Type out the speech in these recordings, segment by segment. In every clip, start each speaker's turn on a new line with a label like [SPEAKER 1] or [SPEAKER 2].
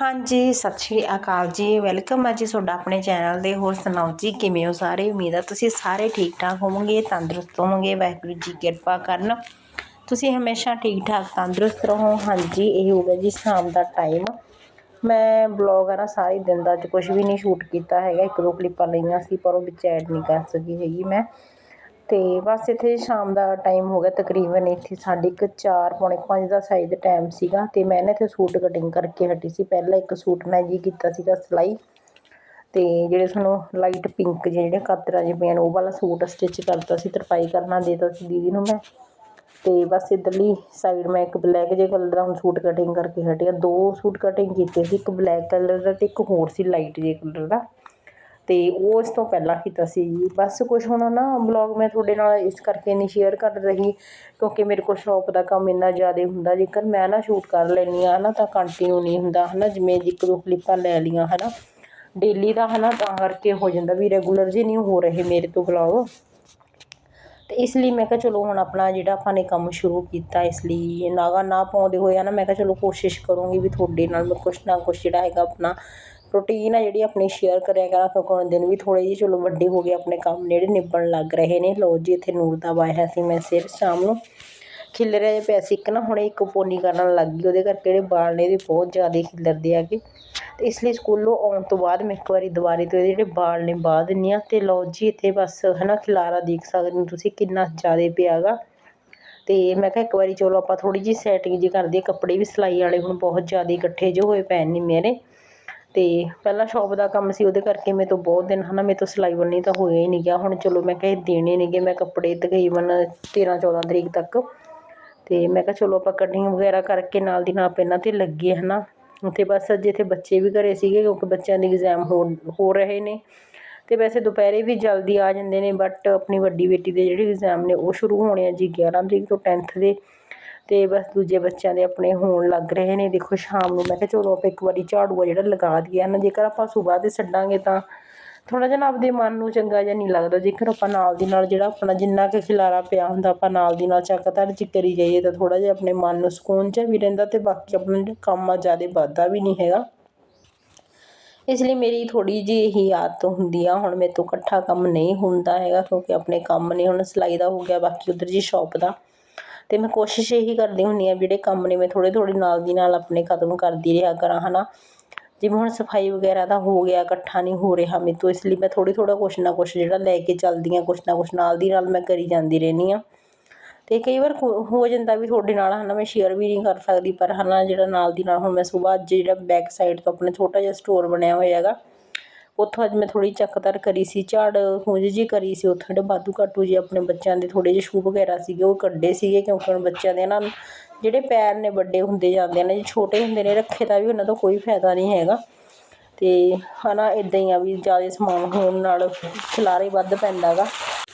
[SPEAKER 1] ਹਾਂਜੀ, ਸਤਿ ਸ਼੍ਰੀ ਅਕਾਲ ਜੀ। ਵੈਲਕਮ ਹੈ ਜੀ ਤੁਹਾਡਾ ਆਪਣੇ ਚੈਨਲ ਦੇ। ਹੋਰ ਸੁਣਾਓ ਜੀ, ਕਿਵੇਂ ਹੋ ਸਾਰੇ? ਉਮੀਦ ਆ ਤੁਸੀਂ ਸਾਰੇ ਠੀਕ ਠਾਕ ਹੋਵੋਗੇ, ਤੰਦਰੁਸਤ ਹੋਵੋਗੇ, ਵਾਹਿਗੁਰੂ ਜੀ ਕਿਰਪਾ ਕਰਨ। ਤੁਸੀਂ ਹਮੇਸ਼ਾ ਠੀਕ ਠਾਕ ਤੰਦਰੁਸਤ ਰਹੋ। ਹਾਂਜੀ, ਇਹ ਹੋ ਗਿਆ ਜੀ ਸ਼ਾਮ ਦਾ ਟਾਈਮ। ਮੈਂ ਬਲੌਗ ਆ ਨਾ ਸਾਰੇ ਦਿਨ ਦਾ ਅੱਜ ਕੁਝ ਵੀ ਨਹੀਂ ਸ਼ੂਟ ਕੀਤਾ ਹੈਗਾ। ਇੱਕ ਦੋ ਕਲਿੱਪਾਂ ਲਈਆਂ ਸੀ, ਪਰ ਉਹ ਵਿੱਚ ਐਡ ਨਹੀਂ ਕਰ ਸਕੀ ਹੈਗੀ ਮੈਂ। ਤੇ ਬਸ ਇੱਥੇ ਸ਼ਾਮ ਦਾ ਟਾਈਮ ਹੋ ਗਿਆ, ਤਕਰੀਬਨ ਇੱਥੇ ਸਾਢੇ ਇੱਕ ਚਾਰ, ਪੌਣੇ ਪੰਜ ਦਾ ਸਾਈਜ਼ ਟਾਈਮ ਸੀਗਾ ਤੇ ਮੈਂ ਨਾ ਇੱਥੇ ਸੂਟ ਕਟਿੰਗ ਕਰਕੇ ਹਟੀ ਸੀ। ਪਹਿਲਾਂ ਇੱਕ ਸੂਟ ਮੈਂ ਜੀ ਕੀਤਾ ਸੀਗਾ ਸਿਲਾਈ ਤੇ ਜਿਹੜੇ ਤੁਹਾਨੂੰ ਲਾਈਟ ਪਿੰਕ ਜਿਹੜੇ ਕਾਤਰਾਂ ਜਿਹੇ ਪਈਆਂ ਨੇ, ਉਹ ਵਾਲਾ ਸੂਟ ਸਟਿਚ ਕਰਤਾ ਸੀ, ਤਰਪਾਈ ਕਰਨਾ ਦੇਤਾ ਸੀ ਦੀਦੀ ਨੂੰ ਮੈਂ। ਤੇ ਬਸ ਇੱਧਰਲੀ ਸਾਈਡ ਮੈਂ ਇੱਕ ਬਲੈਕ ਜਿਹੇ ਕਲਰ ਦਾ ਹੁਣ ਸੂਟ ਕਟਿੰਗ ਕਰਕੇ ਹਟਿਆ। ਦੋ ਸੂਟ ਕਟਿੰਗ ਕੀਤੇ ਸੀ, ਇੱਕ ਬਲੈਕ ਕਲਰ ਦਾ ਤੇ ਇੱਕ ਹੋਰ ਸੀ ਲਾਈਟ ਜਿਹੇ ਕਲਰ ਦਾ। ਅਤੇ ਉਹ ਇਸ ਤੋਂ ਪਹਿਲਾਂ ਕੀਤਾ ਸੀ ਜੀ। ਬਸ ਕੁਛ ਹੁਣ ਨਾ ਬਲੋਗ ਮੈਂ ਤੁਹਾਡੇ ਨਾਲ ਇਸ ਕਰਕੇ ਨਹੀਂ ਸ਼ੇਅਰ ਕਰ ਰਹੀ ਕਿਉਂਕਿ ਮੇਰੇ ਕੋਲ ਸ਼ੌਪ ਦਾ ਕੰਮ ਇੰਨਾ ਜ਼ਿਆਦਾ ਹੁੰਦਾ, ਜੇਕਰ ਮੈਂ ਨਾ ਸ਼ੂਟ ਕਰ ਲੈਂਦੀ ਹਾਂ ਹੈ ਨਾ ਤਾਂ ਕੰਟੀਨਿਊ ਨਹੀਂ ਹੁੰਦਾ ਹੈ ਨਾ ਜਿਵੇਂ ਇੱਕ ਦੋ ਕਲਿੱਪਾਂ ਲੈ ਲਈਆਂ ਹੈ ਨਾ ਡੇਲੀ ਦਾ ਹੈ ਨਾ ਤਾਂ ਕਰਕੇ ਹੋ ਜਾਂਦਾ ਵੀ ਰੈਗੂਲਰ ਜੇ ਨਹੀਂ ਹੋ ਰਹੇ ਮੇਰੇ ਤੋਂ ਬਲੌਗ ਤੇ ਇਸ ਲਈ ਮੈਂ ਕਿਹਾ ਚਲੋ ਹੁਣ ਆਪਣਾ ਜਿਹੜਾ ਆਪਾਂ ਨੇ ਕੰਮ ਸ਼ੁਰੂ ਕੀਤਾ, ਇਸ ਲਈ ਨਾਗਾ ਨਾ ਪਾਉਂਦੇ ਹੋਏ ਆ ਨਾ ਮੈਂ ਕਿਹਾ ਚਲੋ ਕੋਸ਼ਿਸ਼ ਕਰੂੰਗੀ ਵੀ ਤੁਹਾਡੇ ਨਾਲ ਮੈਂ ਕੁਛ ਨਾ ਕੁਛ ਜਿਹੜਾ ਹੈਗਾ ਆਪਣਾ ਰੂਟੀਨ ਆ ਜਿਹੜੀ ਆਪਣੀ ਸ਼ੇਅਰ ਕਰਿਆ ਕਰਾਂ ਕਿਉਂਕਿ ਦਿਨ ਵੀ ਥੋੜ੍ਹੇ ਜਿਹੇ, ਚਲੋ ਵੱਡੇ ਹੋ ਗਏ ਆਪਣੇ ਕੰਮ ਜਿਹੜੇ ਨਿਭਣ ਲੱਗ ਰਹੇ ਨੇ। ਲਓ ਜੀ, ਇੱਥੇ ਨੂਰ ਦਾ ਵਾਇਆ ਸੀ ਮੈਂ ਸਿਰ ਸ਼ਾਮ ਨੂੰ। ਖਿਲਰਿਆ ਜਿਹਾ ਪਿਆ ਸੀ। ਇੱਕ ਨਾ ਹੁਣੇ ਇੱਕ ਪੋਨੀ ਕਰਨ ਲੱਗ ਗਈ, ਉਹਦੇ ਕਰਕੇ ਜਿਹੜੇ ਵਾਲ ਨੇ ਇਹਦੇ ਬਹੁਤ ਜ਼ਿਆਦਾ ਖਿਲਰਦੇ ਹੈਗੇ ਤੇ ਇਸ ਲਈ ਸਕੂਲੋਂ ਆਉਣ ਤੋਂ ਬਾਅਦ ਮੈਂ ਇੱਕ ਵਾਰੀ ਦੁਬਾਰੇ ਤੋਂ ਇਹਦੇ ਜਿਹੜੇ ਵਾਲ ਨੇ ਬਾਹ ਦਿੰਦੀ ਹਾਂ। ਤੇ ਲਓ ਜੀ, ਇੱਥੇ ਬਸ ਹੈ ਨਾ ਖਿਲਾਰਾ ਦੇਖ ਸਕਦੇ ਹੋ ਤੁਸੀਂ ਕਿੰਨਾ ਜ਼ਿਆਦਾ ਪਿਆ ਗਾ। ਤੇ ਮੈਂ ਕਿਹਾ ਇੱਕ ਵਾਰੀ ਚਲੋ ਆਪਾਂ ਥੋੜੀ ਜਿਹੀ ਸੈਟਿੰਗ ਜੀ ਕਰਦੇ ਕੱਪੜੇ ਵੀ ਸਿਲਾਈ ਵਾਲੇ ਹੁਣ ਬਹੁਤ ਜ਼ਿਆਦਾ ਇਕੱਠੇ ਜਿਹੇ ਹੋਏ ਪਏ ਨੇ ਮੇਰੇ। ਅਤੇ ਪਹਿਲਾਂ ਸ਼ੋਪ ਦਾ ਕੰਮ ਸੀ, ਉਹਦੇ ਕਰਕੇ ਮੇਰੇ ਤੋਂ ਬਹੁਤ ਦਿਨ ਹੈ ਨਾ ਮੇਰੇ ਤੋਂ ਸਿਲਾਈ ਬੰਨੀ ਤਾਂ ਹੋਇਆ ਹੀ ਨਹੀਂ ਗਿਆ। ਹੁਣ ਚਲੋ ਮੈਂ ਕਿਹਾ ਦੇਣੇ ਨੇਗੇ ਮੈਂ ਕੱਪੜੇ ਤਕਰੀਬਨ 13 14 ਤਰੀਕ ਤੱਕ। ਅਤੇ ਮੈਂ ਕਿਹਾ ਚਲੋ ਆਪਾਂ ਕਟਿੰਗ ਵਗੈਰਾ ਕਰਕੇ ਨਾਲ ਦੀ ਨਾਲ ਪਹਿਲਾਂ ਤੇ ਲੱਗੇ ਹੈ ਨਾ ਤੇ ਬਸ ਅੱਜ ਇੱਥੇ ਬੱਚੇ ਵੀ ਘਰੇ ਸੀਗੇ, ਕਿਉਂਕਿ ਬੱਚਿਆਂ ਦੇ ਇਗਜ਼ਾਮ ਹੋ ਹੋ ਰਹੇ ਨੇ। ਅਤੇ ਵੈਸੇ ਦੁਪਹਿਰੇ ਵੀ ਜਲਦੀ ਆ ਜਾਂਦੇ ਨੇ ਬਟ ਆਪਣੀ ਵੱਡੀ ਬੇਟੀ ਦੇ ਜਿਹੜੇ ਇਗਜ਼ਾਮ ਨੇ, ਉਹ ਸ਼ੁਰੂ ਹੋਣੇ ਆ ਜੀ 11 ਤਰੀਕ ਤੋਂ 10th ਦੇ। ਅਤੇ ਬਸ ਦੂਜੇ ਬੱਚਿਆਂ ਦੇ ਆਪਣੇ ਹੋਣ ਲੱਗ ਰਹੇ ਨੇ। ਦੇਖੋ ਸ਼ਾਮ ਨੂੰ ਮੈਂ ਕਿਹਾ ਚਲੋ ਆਪਾਂ ਇੱਕ ਵਾਰੀ ਝਾੜੂ ਆ ਜਿਹੜਾ ਲਗਾ ਦਈਏ ਨਾ ਜੇਕਰ ਆਪਾਂ ਸਵੇਰ ਦੇ ਛੱਡਾਂਗੇ ਤਾਂ ਥੋੜ੍ਹਾ ਜਿਹਾ ਨਾ ਆਪਦੇ ਮਨ ਨੂੰ ਚੰਗਾ ਜਿਹਾ ਨਹੀਂ ਲੱਗਦਾ। ਜੇਕਰ ਆਪਾਂ ਨਾਲ ਦੀ ਨਾਲ ਜਿਹੜਾ ਆਪਣਾ ਜਿੰਨਾ ਕੁ ਖਿਲਾਰਾ ਪਿਆ ਹੁੰਦਾ, ਆਪਾਂ ਨਾਲ ਦੀ ਨਾਲ ਚੱਕ ਧਰ ਚ ਕਰੀ ਜਾਈਏ ਤਾਂ ਥੋੜ੍ਹਾ ਜਿਹਾ ਆਪਣੇ ਮਨ ਨੂੰ ਸਕੂਨ ਜਿਹਾ ਵੀ ਰਹਿੰਦਾ ਅਤੇ ਬਾਕੀ ਆਪਣਾ ਕੰਮ ਆ ਜ਼ਿਆਦਾ ਵੱਧਦਾ ਵੀ ਨਹੀਂ ਹੈਗਾ। ਇਸ ਲਈ ਮੇਰੀ ਥੋੜੀ ਜਿਹੀ ਇਹੀ ਆਦਤ ਹੁੰਦੀ ਆ, ਹੁਣ ਮੇਰੇ ਤੋਂ ਇਕੱਠਾ ਕੰਮ ਨਹੀਂ ਹੁੰਦਾ ਹੈਗਾ ਕਿਉਂਕਿ ਆਪਣੇ ਕੰਮ ਨੇ ਹੁਣ ਸਿਲਾਈ ਦਾ ਹੋ ਗਿਆ, ਬਾਕੀ ਉਧਰ ਜੀ ਸ਼ੌਪ ਦਾ। ਅਤੇ ਮੈਂ ਕੋਸ਼ਿਸ਼ ਇਹੀ ਕਰਦੀ ਹੁੰਦੀ ਹਾਂ ਜਿਹੜੇ ਕੰਮ ਨੇ ਮੈਂ ਥੋੜ੍ਹੇ ਥੋੜ੍ਹੇ ਨਾਲ ਦੀ ਨਾਲ ਆਪਣੇ ਖਤਮ ਕਰਦੀ ਰਿਹਾ ਕਰਾਂ ਹੈ ਨਾ ਜਿਵੇਂ ਹੁਣ ਸਫ਼ਾਈ ਵਗੈਰਾ ਦਾ ਹੋ ਗਿਆ, ਇਕੱਠਾ ਨਹੀਂ ਹੋ ਰਿਹਾ ਮੇਰੇ ਤੋਂ ਇਸ ਲਈ ਮੈਂ ਥੋੜੀ ਥੋੜ੍ਹਾ ਕੁਛ ਨਾ ਕੁਛ ਜਿਹੜਾ ਲੈ ਕੇ ਚੱਲਦੀ ਹਾਂ, ਕੁਛ ਨਾ ਕੁਛ ਨਾਲ ਦੀ ਨਾਲ ਮੈਂ ਕਰੀ ਜਾਂਦੀ ਰਹਿੰਦੀ ਹਾਂ। ਅਤੇ ਕਈ ਵਾਰ ਹੋ ਜਾਂਦਾ ਵੀ ਤੁਹਾਡੇ ਨਾਲ ਹੈ ਨਾ ਮੈਂ ਸ਼ੇਅਰ ਵੀ ਨਹੀਂ ਕਰ ਸਕਦੀ, ਪਰ ਹੈ ਨਾ ਜਿਹੜਾ ਨਾਲ ਦੀ ਨਾਲ ਹੁਣ ਮੈਂ ਸੁਬਾਹ ਅੱਜ ਜਿਹੜਾ ਬੈਕ ਸਾਈਡ ਤੋਂ ਆਪਣਾ ਛੋਟਾ ਜਿਹਾ ਸਟੋਰ ਬਣਿਆ ਹੋਇਆ ਹੈਗਾ ਉੱਥੋਂ ਅੱਜ ਮੈਂ ਥੋੜੀ ਚੱਕਤਰ ਕਰੀ ਸੀ, ਝਾੜ ਹੁੰਝ ਜੀ ਕਰੀ ਸੀ, ਉੱਥੋਂ ਜਿਹੜੇ ਵਾਧੂ ਘਾਟੂ ਜੇ ਆਪਣੇ ਬੱਚਿਆਂ ਦੇ ਥੋੜ੍ਹੇ ਜਿਹੇ ਸ਼ੂ ਵਗੈਰਾ ਸੀਗੇ, ਉਹ ਕੱਢੇ ਸੀਗੇ ਕਿਉਂਕਿ ਹੁਣ ਬੱਚਿਆਂ ਦੇ ਨਾ ਜਿਹੜੇ ਪੈਰ ਨੇ ਵੱਡੇ ਹੁੰਦੇ ਜਾਂਦੇ ਨੇ, ਜੇ ਛੋਟੇ ਹੁੰਦੇ ਨੇ ਰੱਖੇ ਦਾ ਵੀ ਉਹਨਾਂ ਦਾ ਕੋਈ ਫਾਇਦਾ ਨਹੀਂ ਹੈਗਾ। ਅਤੇ ਹੈ ਨਾ ਇੱਦਾਂ ਹੀ ਆ ਵੀ ਜ਼ਿਆਦਾ ਸਮਾਨ ਹੋਣ ਨਾਲ ਖਿਲਾਰੇ ਵੱਧ ਪੈਂਦਾ ਗਾ।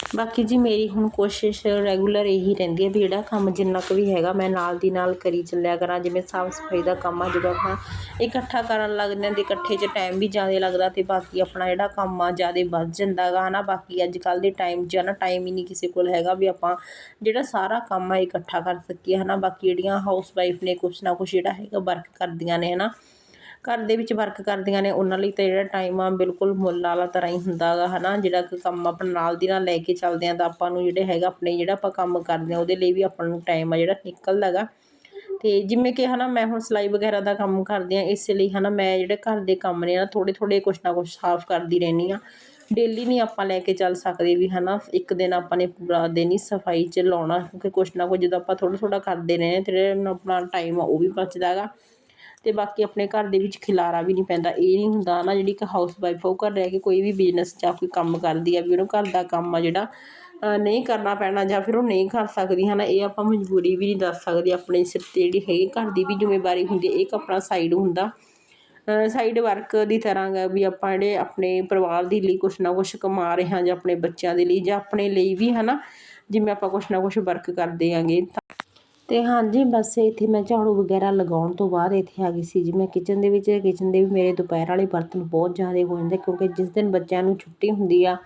[SPEAKER 1] ਬਾਕੀ ਜੀ ਮੇਰੀ ਹੁਣ ਕੋਸ਼ਿਸ਼ ਰੈਗੂਲਰ ਇਹੀ ਰਹਿੰਦੀ ਹੈ ਵੀ ਜਿਹੜਾ ਕੰਮ ਜਿੰਨਾ ਕੁ ਵੀ ਹੈਗਾ ਮੈਂ ਨਾਲ ਦੀ ਨਾਲ ਕਰੀ ਚੱਲਿਆ ਕਰਾਂ, ਜਿਵੇਂ ਸਾਫ਼ ਸਫ਼ਾਈ ਦਾ ਕੰਮ ਆ, ਜਦੋਂ ਆਪਾਂ ਇਕੱਠਾ ਕਰਨ ਲੱਗਦੇ ਹਾਂ ਤੇ ਇਕੱਠੇ 'ਚ ਟਾਈਮ ਵੀ ਜ਼ਿਆਦਾ ਲੱਗਦਾ ਅਤੇ ਬਾਕੀ ਆਪਣਾ ਜਿਹੜਾ ਕੰਮ ਆ ਜ਼ਿਆਦਾ ਵੱਧ ਜਾਂਦਾ ਹੈਗਾ ਨਾ ਬਾਕੀ ਅੱਜ ਕੱਲ੍ਹ ਦੇ ਟਾਈਮ 'ਚ ਹੈ ਨਾ ਟਾਈਮ ਹੀ ਨਹੀਂ ਕਿਸੇ ਕੋਲ ਹੈਗਾ ਵੀ ਆਪਾਂ ਜਿਹੜਾ ਸਾਰਾ ਕੰਮ ਆ ਇਕੱਠਾ ਕਰ ਸਕੀਏ ਹੈ ਨਾ ਬਾਕੀ ਜਿਹੜੀਆਂ ਹਾਊਸ ਵਾਈਫ ਨੇ ਕੁਛ ਨਾ ਕੁਛ ਜਿਹੜਾ ਹੈਗਾ ਵਰਕ ਕਰਦੀਆਂ ਨੇ ਹੈ ਨਾ ਘਰ ਦੇ ਵਿੱਚ ਵਰਕ ਕਰਦੀਆਂ ਨੇ, ਉਹਨਾਂ ਲਈ ਤਾਂ ਜਿਹੜਾ ਟਾਈਮ ਆ ਬਿਲਕੁਲ ਮੁੱਲ ਵਾਲਾ ਤਰ੍ਹਾਂ ਹੀ ਹੁੰਦਾ ਗਾ ਹੈ ਨਾ ਜਿਹੜਾ ਕੰਮ ਆਪਣਾ ਨਾਲ ਦੀ ਨਾਲ ਲੈ ਕੇ ਚੱਲਦੇ ਹਾਂ ਤਾਂ ਆਪਾਂ ਨੂੰ ਜਿਹੜੇ ਹੈਗਾ ਆਪਣੇ ਜਿਹੜਾ ਆਪਾਂ ਕੰਮ ਕਰਦੇ ਹਾਂ ਉਹਦੇ ਲਈ ਵੀ ਆਪਾਂ ਨੂੰ ਟਾਈਮ ਆ ਜਿਹੜਾ ਨਿਕਲਦਾ ਗਾ। ਅਤੇ ਜਿਵੇਂ ਕਿ ਹੈ ਨਾ ਮੈਂ ਹੁਣ ਸਿਲਾਈ ਵਗੈਰਾ ਦਾ ਕੰਮ ਕਰਦੀ ਹਾਂ ਇਸ ਲਈ ਹੈ ਨਾ ਮੈਂ ਜਿਹੜੇ ਘਰ ਦੇ ਕੰਮ ਨੇ ਨਾ ਥੋੜ੍ਹੇ ਥੋੜ੍ਹੇ ਕੁਛ ਨਾ ਕੁਛ ਸਾਫ਼ ਕਰਦੀ ਰਹਿੰਦੀ ਹਾਂ ਡੇਲੀ ਨਹੀਂ ਆਪਾਂ ਲੈ ਕੇ ਚੱਲ ਸਕਦੇ ਵੀ ਹੈ ਨਾ ਇੱਕ ਦਿਨ ਆਪਾਂ ਨੇ ਪੂਰਾ ਦਿਨ ਹੀ ਸਫ਼ਾਈ 'ਚ ਲਾਉਣਾ, ਕਿਉਂਕਿ ਕੁਛ ਨਾ ਕੁਛ ਜਦੋਂ ਆਪਾਂ ਥੋੜ੍ਹਾ ਥੋੜ੍ਹਾ ਕਰਦੇ ਰਹੇ ਤੇ ਆਪਣਾ ਟਾਈਮ ਆ, ਉਹ ਵੀ ਬਚਦਾ ਗਾ। ਤੇ ਬਾਕੀ ਆਪਣੇ ਘਰ ਦੇ ਵਿੱਚ ਖਿਲਾਰਾ ਵੀ ਨਹੀਂ ਪੈਂਦਾ। ਇਹ ਨਹੀਂ ਹੁੰਦਾ ਨਾ ਜਿਹੜੀ ਇੱਕ ਹਾਊਸ ਵਾਈਫ ਉਹ ਘਰ ਰਹਿ ਕੇ ਕੋਈ ਵੀ ਬਿਜ਼ਨਸ ਜਾਂ ਕੋਈ ਕੰਮ ਕਰਦੀ ਆ, ਵੀ ਉਹਨੂੰ ਘਰ ਦਾ ਕੰਮ ਆ ਜਿਹੜਾ ਨਹੀਂ ਕਰਨਾ ਪੈਣਾ ਜਾਂ ਫਿਰ ਉਹ ਨਹੀਂ ਕਰ ਸਕਦੀ ਹੈ ਨਾ ਇਹ ਆਪਾਂ ਮਜਬੂਰੀ ਵੀ ਨਹੀਂ ਦੱਸ ਸਕਦੇ ਆਪਣੇ ਸਿਰ 'ਤੇ ਜਿਹੜੀ ਹੈਗੀ ਘਰ ਦੀ ਵੀ ਜ਼ਿੰਮੇਵਾਰੀ ਹੁੰਦੀ ਇਹ ਇੱਕ ਆਪਣਾ ਸਾਈਡ ਹੁੰਦਾ। ਸਾਈਡ ਵਰਕ ਦੀ ਤਰ੍ਹਾਂ ਗਾ ਵੀ ਆਪਾਂ ਜਿਹੜੇ ਆਪਣੇ ਪਰਿਵਾਰ ਦੇ ਲਈ ਕੁਛ ਨਾ ਕੁਛ ਕਮਾ ਰਹੇ ਹਾਂ ਜਾਂ ਆਪਣੇ ਬੱਚਿਆਂ ਦੇ ਲਈ ਜਾਂ ਆਪਣੇ ਲਈ ਵੀ ਹੈ ਨਾ ਜਿਵੇਂ ਆਪਾਂ ਕੁਛ ਨਾ ਕੁਛ ਵਰਕ ਕਰਦੇ ਆਂਗੇ ਤੇ ਹਾਂਜੀ, ਬਸ ਇੱਥੇ ਮੈਂ ਝਾੜੂ ਵਗੈਰਾ ਲਗਾਉਣ ਤੋਂ ਬਾਅਦ ਇੱਥੇ ਆ ਗਈ ਸੀ ਜੀ। ਮੈਂ ਕਿਚਨ ਦੇ ਵਿੱਚ ਕਿਚਨ ਦੇ ਵੀ ਮੇਰੇ ਦੁਪਹਿਰ ਵਾਲੇ ਬਰਤਨ ਬਹੁਤ ਜ਼ਿਆਦਾ ਹੋ ਜਾਂਦੇ, ਕਿਉਂਕਿ ਜਿਸ ਦਿਨ ਬੱਚਿਆਂ ਨੂੰ ਛੁੱਟੀ ਹੁੰਦੀ ਆ,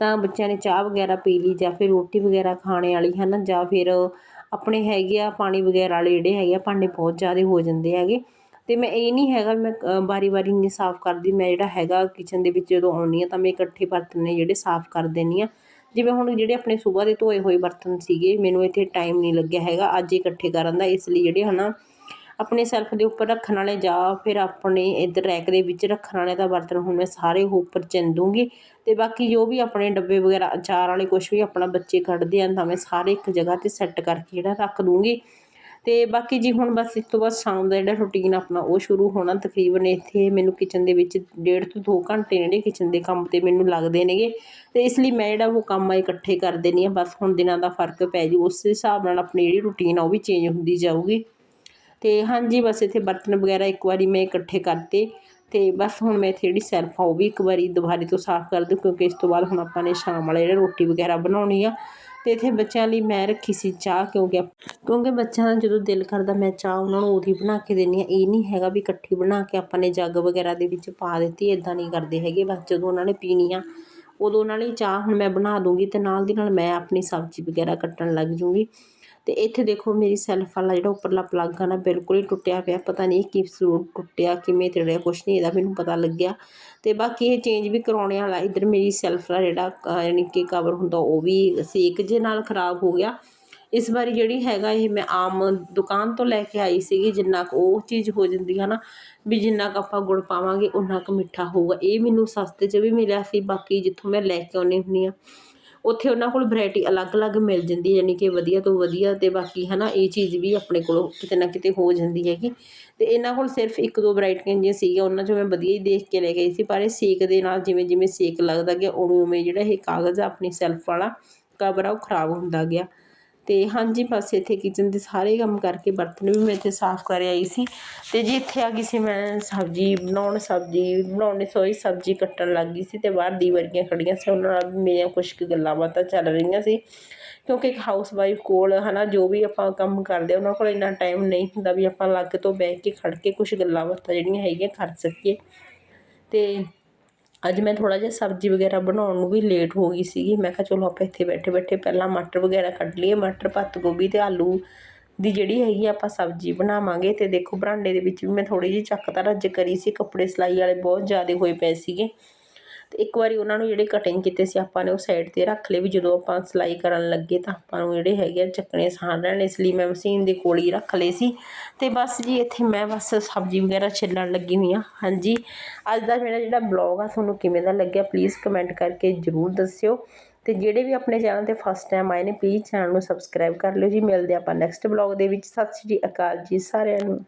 [SPEAKER 1] ਤਾਂ ਬੱਚਿਆਂ ਨੇ ਚਾਹ ਵਗੈਰਾ ਪੀ ਲਈ ਜਾਂ ਫਿਰ ਰੋਟੀ ਵਗੈਰਾ ਖਾਣੇ ਵਾਲੀ ਹੈ ਨਾ ਜਾਂ ਫਿਰ ਆਪਣੇ ਹੈਗੇ ਆ, ਪਾਣੀ ਵਗੈਰਾ ਵਾਲੇ ਜਿਹੜੇ ਹੈਗੇ ਆ, ਭਾਂਡੇ ਬਹੁਤ ਜ਼ਿਆਦਾ ਹੋ ਜਾਂਦੇ ਹੈਗੇ। ਤੇ ਮੈਂ ਇਹ ਨਹੀਂ ਹੈਗਾ ਮੈਂ ਵਾਰੀ ਵਾਰੀ ਨਹੀਂ ਸਾਫ਼ ਕਰਦੀ, ਮੈਂ ਜਿਹੜਾ ਹੈਗਾ ਕਿਚਨ ਦੇ ਵਿੱਚ ਜਦੋਂ ਆਉਂਦੀ ਹਾਂ ਤਾਂ ਮੈਂ ਇਕੱਠੇ ਬਰਤਨ ਨੇ ਜਿਹੜੇ ਸਾਫ਼ ਕਰ ਦਿੰਦੀ ਹਾਂ। ਜਿਵੇਂ ਹੁਣ ਜਿਹੜੇ ਆਪਣੇ ਸਵੇਰ ਦੇ ਧੋਏ ਹੋਏ ਬਰਤਨ ਸੀਗੇ, ਮੈਨੂੰ ਇੱਥੇ ਟਾਈਮ ਨਹੀਂ ਲੱਗਿਆ ਹੈਗਾ, ਅੱਜ ਇਕੱਠੇ ਕਰਨ ਦਾ, ਇਸ ਲਈ ਜਿਹੜੇ ਹਨਾ, ਆਪਣੇ ਸੈਲਫ ਦੇ ਉੱਪਰ ਰੱਖਣ ਵਾਲੇ ਜਾਂ ਫਿਰ ਆਪਣੇ ਇੱਧਰ ਰੈਕ ਦੇ ਵਿੱਚ ਰੱਖਣ ਵਾਲੇ ਦਾ ਬਰਤਨ ਹੁਣ ਮੈਂ ਸਾਰੇ ਉਹ ਉੱਪਰ ਚਿਣ ਦੂੰਗੀ ਤੇ ਬਾਕੀ ਜੋ ਵੀ ਆਪਣੇ ਡੱਬੇ ਵਗੈਰਾ, ਅਚਾਰ ਵਾਲੇ ਕੁਝ ਵੀ ਆਪਣਾ ਬੱਚੇ ਕੱਢਦੇ ਆ, ਤਾਂ ਮੈਂ ਸਾਰੇ ਇੱਕ ਜਗ੍ਹਾ ਤੇ ਸੈੱਟ ਕਰਕੇ ਜਿਹੜਾ ਰੱਖ ਦੂੰਗੀ। ਅਤੇ ਬਾਕੀ ਜੀ ਹੁਣ ਬਸ ਇਸ ਤੋਂ ਬਾਅਦ ਸ਼ਾਮ ਦਾ ਜਿਹੜਾ ਰੂਟੀਨ ਆਪਣਾ ਉਹ ਸ਼ੁਰੂ ਹੋਣਾ ਤਕਰੀਬਨ ਇੱਥੇ ਮੈਨੂੰ ਕਿਚਨ ਦੇ ਵਿੱਚ ਡੇਢ ਤੋਂ ਦੋ ਘੰਟੇ ਜਿਹੜੇ ਕਿਚਨ ਦੇ ਕੰਮ ਤੇ ਮੈਨੂੰ ਲੱਗਦੇ ਨੇਗੇ। ਅਤੇ ਇਸ ਲਈ ਮੈਂ ਜਿਹੜਾ ਉਹ ਕੰਮ ਆ ਇਕੱਠੇ ਕਰ ਦਿੰਦੀ ਹਾਂ, ਬਸ ਹੁਣ ਦਿਨਾਂ ਦਾ ਫ਼ਰਕ ਪੈ ਜੂ, ਉਸ ਹਿਸਾਬ ਨਾਲ ਆਪਣੀ ਜਿਹੜੀ ਰੂਟੀਨ ਆ ਉਹ ਵੀ ਚੇਂਜ ਹੁੰਦੀ ਜਾਊਗੀ। ਅਤੇ ਹਾਂਜੀ, ਬਸ ਇੱਥੇ ਬਰਤਨ ਵਗੈਰਾ ਇੱਕ ਵਾਰੀ ਮੈਂ ਇਕੱਠੇ ਕਰਤੇ ਅਤੇ ਬਸ ਹੁਣ ਮੈਂ ਇੱਥੇ ਜਿਹੜੀ ਸੈਲਫ ਆ ਉਹ ਵੀ ਇੱਕ ਵਾਰੀ ਦੁਬਾਰੇ ਤੋਂ ਸਾਫ਼ ਕਰ ਦੂੰ, ਕਿਉਂਕਿ ਇਸ ਤੋਂ ਬਾਅਦ ਹੁਣ ਆਪਾਂ ਨੇ ਸ਼ਾਮ ਵਾਲੇ ਜਿਹੜਾ ਰੋਟੀ ਵਗੈਰਾ ਬਣਾਉਣੀ ਆ ਅਤੇ ਇੱਥੇ ਬੱਚਿਆਂ ਲਈ ਮੈਂ ਰੱਖੀ ਸੀ ਚਾਹ ਕਿਉਂਕਿ ਕਿਉਂਕਿ ਬੱਚਿਆਂ ਦਾ ਜਦੋਂ ਦਿਲ ਕਰਦਾ ਮੈਂ ਚਾਹ ਉਹਨਾਂ ਨੂੰ ਉਹਦੀ ਬਣਾ ਕੇ ਦਿੰਦੀ ਹਾਂ। ਇਹ ਨਹੀਂ ਹੈਗਾ ਵੀ ਇਕੱਠੀ ਬਣਾ ਕੇ ਆਪਾਂ ਨੇ ਜੱਗ ਵਗੈਰਾ ਦੇ ਵਿੱਚ ਪਾ ਦਿੱਤੀ ਇੱਦਾਂ ਨਹੀਂ ਕਰਦੇ ਹੈਗੇ। ਬਸ ਜਦੋਂ ਉਹਨਾਂ ਨੇ ਪੀਣੀ ਆ, ਉਦੋਂ ਉਹਨਾਂ ਲਈ ਚਾਹ ਹੁਣ ਮੈਂ ਬਣਾ ਦੂੰਗੀ ਅਤੇ ਨਾਲ ਦੀ ਨਾਲ ਮੈਂ ਆਪਣੀ ਸਬਜ਼ੀ ਵਗੈਰਾ ਕੱਟਣ ਲੱਗ ਜੂੰਗੀ। ਤੇ ਇੱਥੇ ਦੇਖੋ ਮੇਰੀ ਸੈਲਫ ਵਾਲਾ ਜਿਹੜਾ ਉੱਪਰਲਾ ਪਲੱਗ ਆ ਨਾ ਬਿਲਕੁਲ ਹੀ ਟੁੱਟਿਆ ਪਿਆ, ਪਤਾ ਨਹੀਂ ਕਿਸ ਸੂਟ ਟੁੱਟਿਆ, ਕਿਵੇਂ ਤੇੜਿਆ ਕੁਛ ਨਹੀਂ ਇਹਦਾ, ਮੈਨੂੰ ਪਤਾ ਲੱਗਿਆ। ਤੇ ਬਾਕੀ ਇਹ ਚੇਂਜ ਵੀ ਕਰਾਉਣੇ ਵਾਲਾ, ਇੱਧਰ ਮੇਰੀ ਸੈਲਫ ਦਾ ਜਿਹੜਾ ਯਾਨੀ ਕਿ ਕਵਰ ਹੁੰਦਾ, ਉਹ ਵੀ ਸੇਕ ਜੇ ਨਾਲ ਖਰਾਬ ਹੋ ਗਿਆ। ਇਸ ਵਾਰੀ ਜਿਹੜੀ ਹੈਗਾ ਇਹ ਮੈਂ ਆਮ ਦੁਕਾਨ ਤੋਂ ਲੈ ਕੇ ਆਈ ਸੀਗੀ, ਜਿੰਨਾ ਕੁ ਉਹ ਚੀਜ਼ ਹੋ ਜਾਂਦੀ ਹੈ ਨਾ, ਵੀ ਜਿੰਨਾ ਕੁ ਆਪਾਂ ਗੁੜ ਪਾਵਾਂਗੇ ਉਨਾ ਕੁ ਮਿੱਠਾ ਹੋਊਗਾ। ਇਹ ਮੈਨੂੰ ਸਸਤੇ 'ਚ ਵੀ ਮਿਲਿਆ ਸੀ, ਬਾਕੀ ਜਿੱਥੋਂ ਮੈਂ ਲੈ ਕੇ ਆਉਂਦੀ ਹੁੰਦੀ ਆ। ਉੱਥੇ ਉਹਨਾਂ ਕੋਲ ਵਰਾਇਟੀ ਅਲੱਗ-ਅਲੱਗ ਮਿਲ ਜਾਂਦੀ, ਯਾਨੀ ਕਿ ਵਧੀਆ ਤੋਂ ਵਧੀਆ ਅਤੇ ਬਾਕੀ ਹੈ ਨਾ ਇਹ ਚੀਜ਼ ਵੀ ਆਪਣੇ ਕੋਲੋਂ ਕਿਤੇ ਨਾ ਕਿਤੇ ਹੋ ਜਾਂਦੀ ਹੈਗੀ। ਅਤੇ ਇਹਨਾਂ ਕੋਲ ਸਿਰਫ ਇੱਕ ਦੋ ਵਰਾਇਟੀਆਂ ਜਿਹੀਆਂ ਸੀਗੀਆਂ, ਉਹਨਾਂ 'ਚੋਂ ਮੈਂ ਵਧੀਆ ਹੀ ਦੇਖ ਕੇ ਲੈ ਗਈ ਸੀ, ਪਰ ਇਹ ਸੇਕ ਦੇ ਨਾਲ ਜਿਵੇਂ ਜਿਵੇਂ ਸੇਕ ਲੱਗਦਾ ਗਿਆ, ਉਵੇਂ ਉਵੇਂ ਜਿਹੜਾ ਇਹ ਕਾਗਜ਼ ਆ ਆਪਣੀ ਸੈਲਫ ਵਾਲਾ ਕਵਰ ਆ, ਉਹ ਖਰਾਬ ਹੁੰਦਾ ਗਿਆ। ਅਤੇ ਹਾਂਜੀ, ਬਸ ਇੱਥੇ ਕਿਚਨ ਦੇ ਸਾਰੇ ਕੰਮ ਕਰਕੇ ਬਰਤਨ ਵੀ ਮੈਂ ਇੱਥੇ ਸਾਫ਼ ਕਰ ਆਈ ਸੀ। ਅਤੇ ਜੀ ਇੱਥੇ ਆ ਗਈ ਸੀ ਮੈਂ ਸਬਜ਼ੀ ਬਣਾਉਣ, ਸਬਜ਼ੀ ਬਣਾਉਣੇ ਸੋਈ ਸਬਜ਼ੀ ਕੱਟਣ ਲੱਗ ਗਈ ਸੀ ਅਤੇ ਬਾਹਰ ਦੀ ਵਰਗੀਆਂ ਖੜੀਆਂ ਸੀ, ਉਹਨਾਂ ਨਾਲ ਵੀ ਮੇਰੀਆਂ ਕੁਛ ਕੁ ਗੱਲਾਂ ਬਾਤਾਂ ਚੱਲ ਰਹੀਆਂ ਸੀ। ਕਿਉਂਕਿ ਇੱਕ ਹਾਊਸ ਵਾਈਫ ਕੋਲ ਨਾ ਜੋ ਵੀ ਆਪਾਂ ਕੰਮ ਕਰਦੇ ਉਹਨਾਂ ਕੋਲ ਇੰਨਾ ਟਾਈਮ ਨਹੀਂ ਹੁੰਦਾ ਵੀ ਆਪਾਂ ਅਲੱਗ ਤੋਂ ਬਹਿ ਕੇ ਖੜ੍ਹ ਕੇ ਕੁਛ ਗੱਲਾਂ ਬਾਤਾਂ ਜਿਹੜੀਆਂ ਹੈਗੀਆਂ ਕਰ ਸਕੀਏ। ਅਤੇ ਅੱਜ ਮੈਂ ਥੋੜ੍ਹਾ ਜਿਹਾ ਸਬਜ਼ੀ ਵਗੈਰਾ ਬਣਾਉਣ ਨੂੰ ਵੀ ਲੇਟ ਹੋ ਗਈ ਸੀਗੀ। ਮੈਂ ਕਿਹਾ ਚਲੋ ਆਪਾਂ ਇੱਥੇ ਬੈਠੇ ਬੈਠੇ ਪਹਿਲਾਂ ਮਟਰ ਵਗੈਰਾ ਕੱਢ ਲਈਏ। ਮਟਰ ਪੱਤ ਗੋਭੀ ਅਤੇ ਆਲੂ ਦੀ ਜਿਹੜੀ ਹੈਗੀ ਆਪਾਂ ਸਬਜ਼ੀ ਬਣਾਵਾਂਗੇ। ਅਤੇ ਦੇਖੋ, ਬਰਾਂਡੇ ਦੇ ਵਿੱਚ ਵੀ ਮੈਂ ਥੋੜ੍ਹੀ ਜਿਹੀ ਚੱਕ ਤਾਂ ਰੱਜ ਕਰੀ ਸੀ। ਕੱਪੜੇ ਸਿਲਾਈ ਵਾਲੇ ਬਹੁਤ ਜ਼ਿਆਦਾ ਹੋਏ ਪਏ ਸੀਗੇ। ਅਤੇ ਇੱਕ ਵਾਰੀ ਉਹਨਾਂ ਨੂੰ ਜਿਹੜੇ ਕਟਿੰਗ ਕੀਤੇ ਸੀ, ਆਪਾਂ ਨੇ ਉਹ ਸਾਈਡ ਤੇ ਰੱਖ ਲਏ ਵੀ ਜਦੋਂ ਆਪਾਂ ਸਿਲਾਈ ਕਰਨ ਲੱਗੇ ਤਾਂ ਆਪਾਂ ਨੂੰ ਜਿਹੜੇ ਹੈਗੇ ਆ ਚੱਕਣੇ ਆਸਾਨ ਰਹਿਣ ਇਸ ਲਈ ਮੈਂ ਮਸ਼ੀਨ ਦੇ ਕੋਲ ਹੀ ਰੱਖ ਲਏ ਸੀ। ਅਤੇ ਬਸ ਜੀ ਇੱਥੇ ਮੈਂ ਬਸ ਸਬਜ਼ੀ ਵਗੈਰਾ ਛਿੱਲਣ ਲੱਗੀ ਹੋਈ ਹਾਂ। ਹਾਂਜੀ, ਅੱਜ ਦਾ ਮੇਰਾ ਜਿਹੜਾ ਬਲੌਗ ਆ, ਤੁਹਾਨੂੰ ਕਿਵੇਂ ਦਾ ਲੱਗਿਆ ਪਲੀਜ਼ ਕਮੈਂਟ ਕਰਕੇ ਜਰੂਰ ਦੱਸਿਓ। ਤੇ ਜਿਹੜੇ ਵੀ ਆਪਣੇ ਚੈਨਲ ਤੇ ਫਸਟ ਟਾਈਮ ਆਏ ਨੇ ਪਲੀਜ਼ ਚੈਨਲ ਨੂੰ ਸਬਸਕ੍ਰਾਈਬ ਕਰ ਲਿਓ ਜੀ। ਮਿਲਦੇ ਆਪਾਂ ਨੈਕਸਟ ਬਲੌਗ ਦੇ ਵਿੱਚ। ਸਤਿ ਸ਼੍ਰੀ ਅਕਾਲ ਜੀ ਸਾਰਿਆਂ ਨੂੰ।